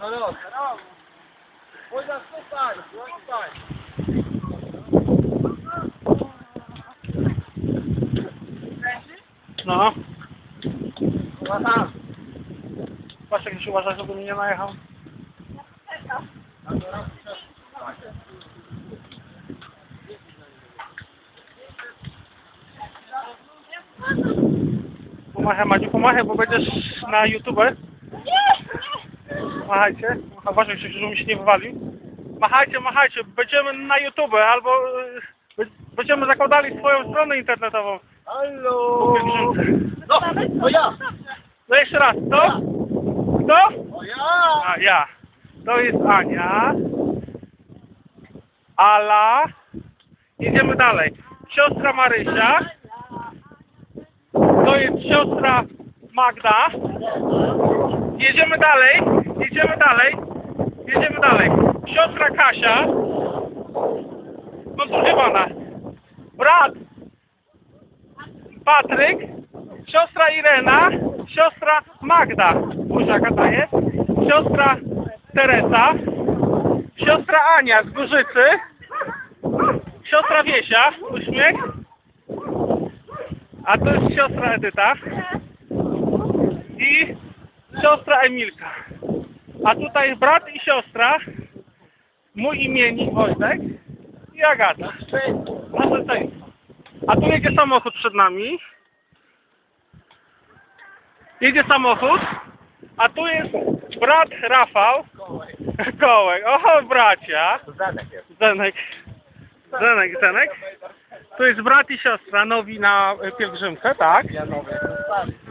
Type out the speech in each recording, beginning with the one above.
No no. Wojna, tutaj, tutaj. No. Tam. Patrz jak się uważa, żeby mi nie najechał. Pomachaj Madziu, pomachaj, bo będziesz na YouTube. Machajcie. Macha- Uważaj, mi się nie wywalił. Machajcie, machajcie. Będziemy na YouTube albo y, będziemy zakładali swoją stronę internetową. Halo. No, to ja. No jeszcze raz, kto? Kto? To ja. A, ja. To jest Ania. Ala. Jedziemy dalej. Siostra Marysia. To jest siostra Magda. Jedziemy dalej. Jedziemy dalej. Jedziemy dalej. Siostra Kasia. Konsultowana. Brat Patryk. Siostra Irena. Siostra Magda. Buziaka ta jest. Siostra Teresa. Siostra Ania z Górzycy. Siostra Wiesia. Uśmiech. A to jest siostra Edyta. I siostra Emilka. A tutaj brat i siostra. Mój imiennik Wojtek i Agata. Nasze często. A tu jedzie samochód przed nami. Jedzie samochód. A tu jest brat Rafał. Kołek. Oho, bracia. Zanek jest. Zenek. Zenek, Zenek. Tu jest brat i siostra nowi na e, pielgrzymkę, tak?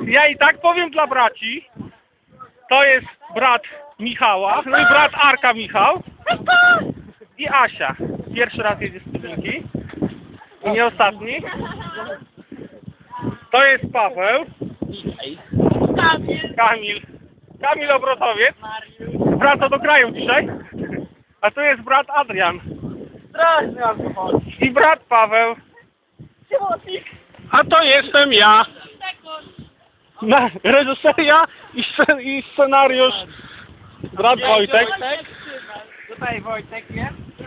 Ja i tak powiem dla braci. To jest brat Michała, no i brat Arka Michał. I Asia. Pierwszy raz jedzie z Tybinki. I nie ostatni. To jest Paweł. Kamil. Kamil Obrotowiec. Wraca do kraju dzisiaj. A tu jest brat Adrian. Straszny alkohol. I brat Paweł. A to jestem ja. Na, reżyseria i, scen- i scenariusz. Brat Wojtek. Tutaj Wojtek jest.